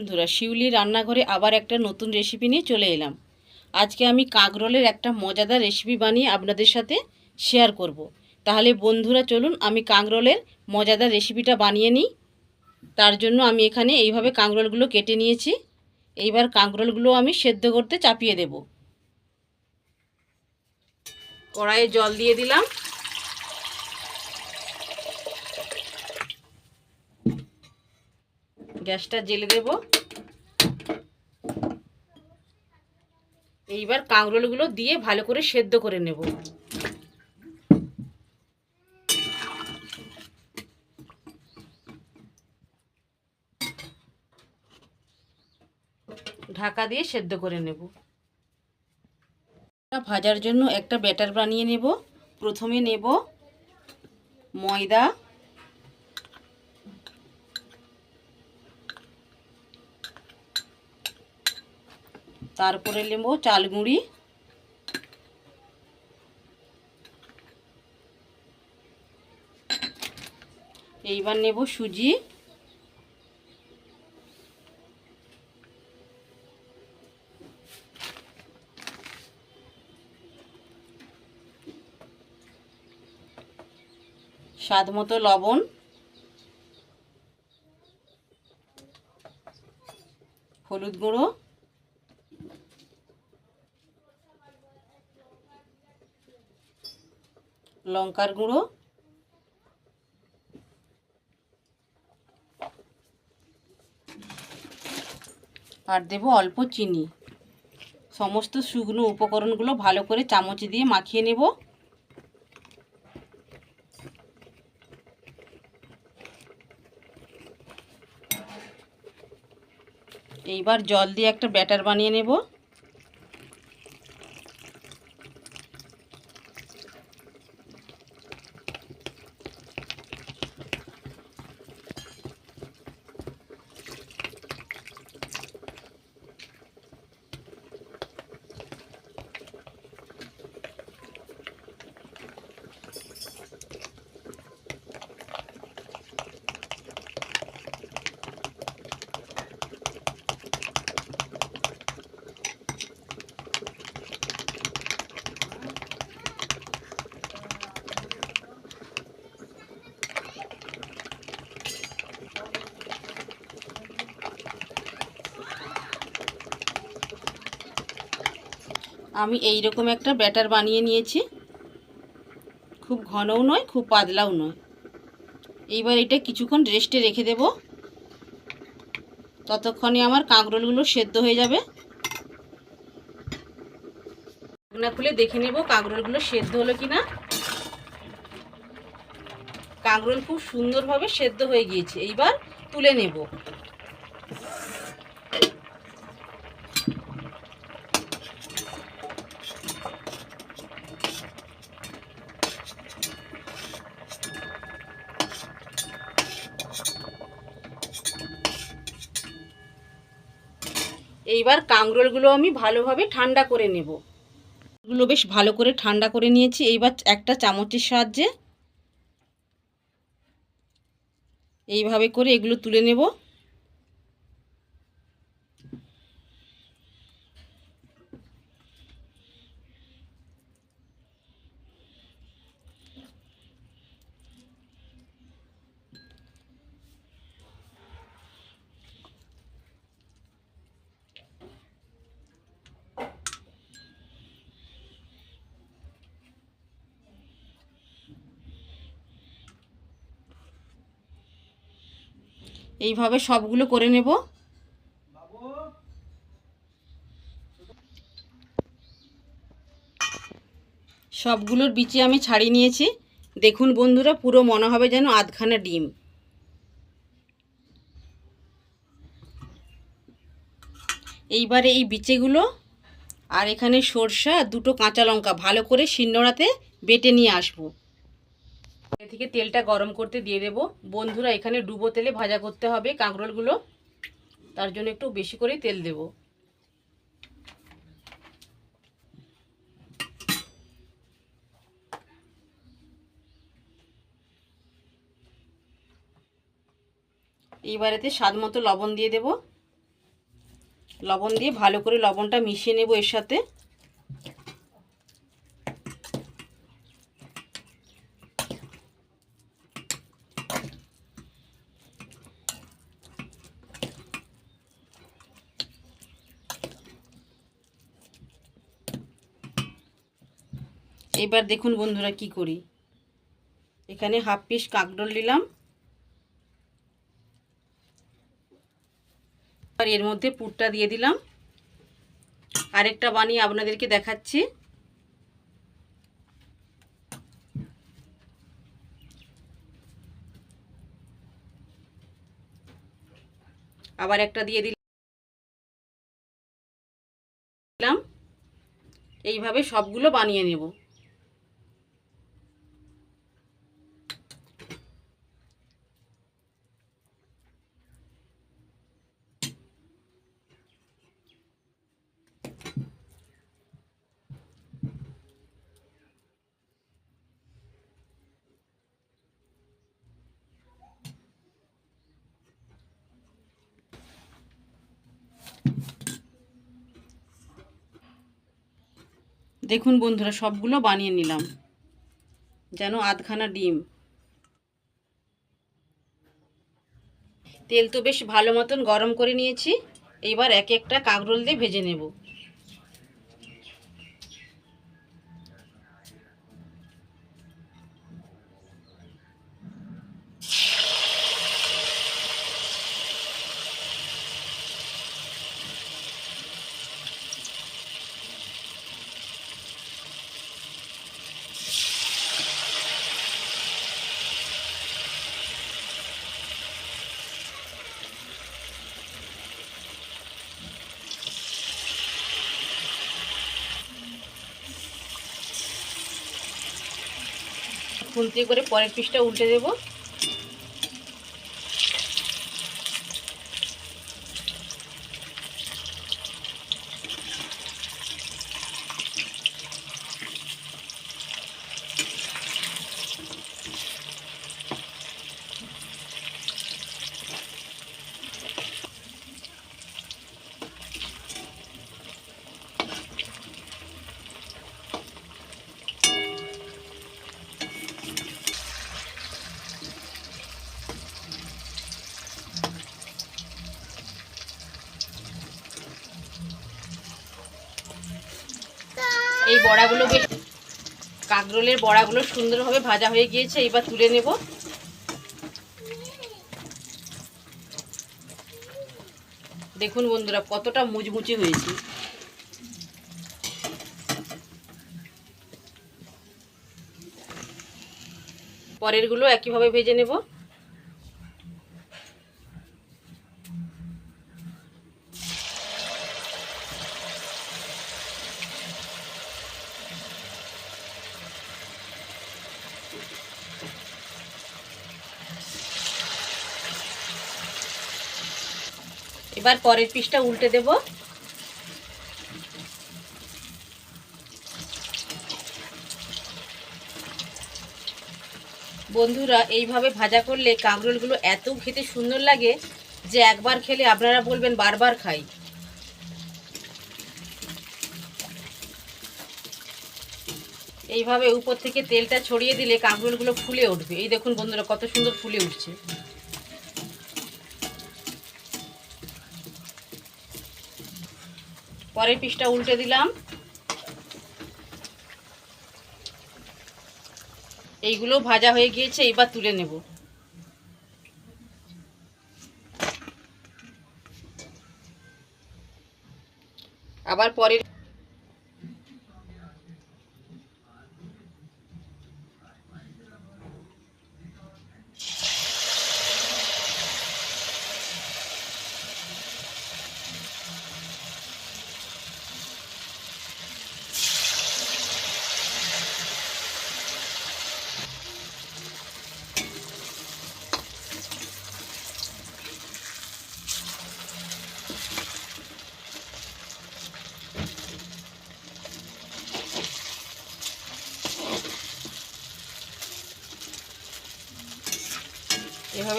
বন্ধুরা, শিউলি রান্নাঘরে আবার একটা নতুন রেসিপি নিয়ে চলে এলাম। আজকে আমি কাঁকরোলের একটা মজাদার রেসিপি বানিয়ে আপনাদের সাথে শেয়ার করব। তাহলে বন্ধুরা, চলুন আমি কাঁকরোলের মজাদার রেসিপিটা বানিয়ে নিই। তার জন্য আমি এখানে এইভাবে কাঁকরোলগুলো কেটে নিয়েছি। এইবার কাঁকরোলগুলো আমি সেদ্ধ করতে চাপিয়ে দেব। কড়াইয়ে জল দিয়ে দিলাম। গ্যাসটা জেলে দেব। এইবার কাঁকরোলগুলো দিয়ে ভালো করে সেদ্ধ করে নেব। ঢাকা দিয়ে সেদ্ধ করে নেব। ভাজার জন্য একটা ব্যাটার বানিয়ে নেব। প্রথমে নেব ময়দা। তারপরে নেব চাল গুঁড়ি। এইবার নেব সুজি। স্বাদ মতো লবণ। হলুদ গুঁড়ো। লঙ্কার গুঁড়ো। আর দেব অল্প চিনি। সমস্ত শুকনো উপকরণগুলো ভালো করে চামচ দিয়ে মাখিয়ে নেব। এইবার জল দিয়ে একটা ব্যাটার বানিয়ে নেব। আমি এই রকম একটা ব্যাটার বানিয়ে নিয়েছি। খুব ঘনও নয়, খুব পাতলাও নয়। এইবার এটা কিছুক্ষণ রেস্টে রেখে দেব। ততক্ষণে আমার কাঁকরোলগুলো সেদ্ধ হয়ে যাবে। ঢাকনা খুলে দেখে নেব কাঁকরোলগুলো সেদ্ধ হলো কি না কাঁকরোল খুব সুন্দরভাবে সেদ্ধ হয়ে গিয়েছে। এইবার তুলে নেব। এইবার কাঁকরোলগুলো আমি ভালোভাবে ঠান্ডা করে নেব। এগুলো বেশ ভালো করে ঠান্ডা করে নিয়েছি। এইবার একটা চামচের সাহায্যে এইভাবে করে এগুলো তুলে নেব। এইভাবে সবগুলো করে নেব। সবগুলোর বিচি আমি ছাড়িয়ে নিয়েছি। দেখুন বন্ধুরা, পুরো মনে হবে যেন আধখানা ডিম। এইবারে এই বিচেগুলো আর এখানে সরষা দুটো কাঁচা লঙ্কা ভালো করে শিলনোড়াতে বেটে নিয়ে আসব। থেকে তেলটা গরম করতে দিয়ে দেব। বন্ধুরা, এখানে ডুবো তেলে ভাজা করতে হবে কাঁকরোলগুলো। তার জন্য একটু বেশি করে তেল দেব। এইবারেতে স্বাদ মতো লবণ দিয়ে দেব। লবণ দিয়ে ভালো করে লবণটা মিশিয়ে নেব এর সাথে। এবার দেখুন বন্ধুরা কি করি। এখানে হাফ পিস কাঁকরোল নিলাম। আর এর মধ্যে পুরটা দিয়ে দিলাম। আরেকটা বানিয়ে আপনাদেরকে দেখাচ্ছি। আবার একটা দিয়ে দিলাম। এইভাবে সবগুলো বানিয়ে নেব। দেখুন বন্ধুরা, সবগুলো বানিয়ে নিলাম। যেন আধখানা ডিম। তেল তো বেশ ভালো মতন গরম করে নিয়েছি। এইবার এক একটা কাঁকরোল দিয়ে ভেজে নেব। খুন্তি করে পরের পিসটা উল্টে দেব এই বড়াগুলো বেশ কাঁকরোলের বড়াগুলো সুন্দরভাবে ভাজা হয়ে গিয়েছে, এবার তুলে নেব। দেখুন বন্ধুরা, কতটা মুচমুচে হয়েছে। পরেরগুলো একইভাবে ভেজে নেব। এবার পরের পিসটা উল্টে দেব। বন্ধুরা, এইভাবে ভাজা করলে কাঁকরোলগুলো এত খেতে সুন্দর লাগে যে একবার খেলে আপনারা বলবেন বারবার খাই। এইভাবে উপর থেকে তেলটা ছড়িয়ে দিলে কাঁকরোলগুলো ফুলে উঠবে। এই দেখুন বন্ধুরা, কত সুন্দর ফুলে উঠছে। পরের পিসটা উল্টে দিলাম। এইগুলো ভাজা হয়ে গিয়েছে এবার তুলে নেব। আবার পরের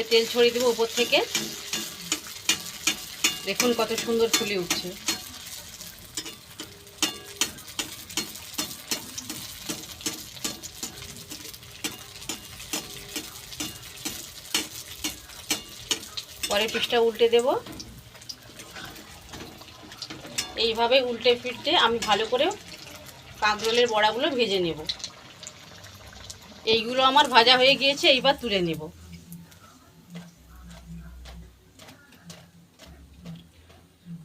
এভাবে তেল ছড়িয়ে দেবো উপর থেকে। দেখুন কত সুন্দর ফুলে উঠছে। পরের পিসটা উল্টে দেব। এইভাবে উল্টে ফিরতে আমি ভালো করে কাঁকরোলের বড়াগুলো ভেজে নেব। এইগুলো আমার ভাজা হয়ে গিয়েছে, এইবার তুলে নেব।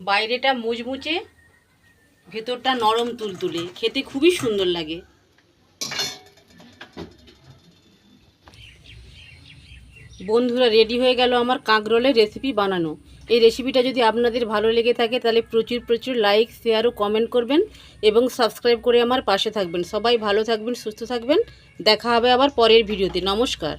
বাইরেটা মুচমুচে, ভেতরটা নরম তুলতুলে। খেতে খুবই সুন্দর লাগে। বন্ধুরা, রেডি হয়ে গেল আমার কাঁকরোলের রেসিপি বানানো। এই রেসিপিটা যদি আপনাদের ভালো লেগে থাকে, তাহলে প্রচুর প্রচুর লাইক শেয়ার ও কমেন্ট করবেন এবং সাবস্ক্রাইব করে আমার পাশে থাকবেন। সবাই ভালো থাকবেন, সুস্থ থাকবেন। দেখা হবে আবার পরের ভিডিওতে নমস্কার।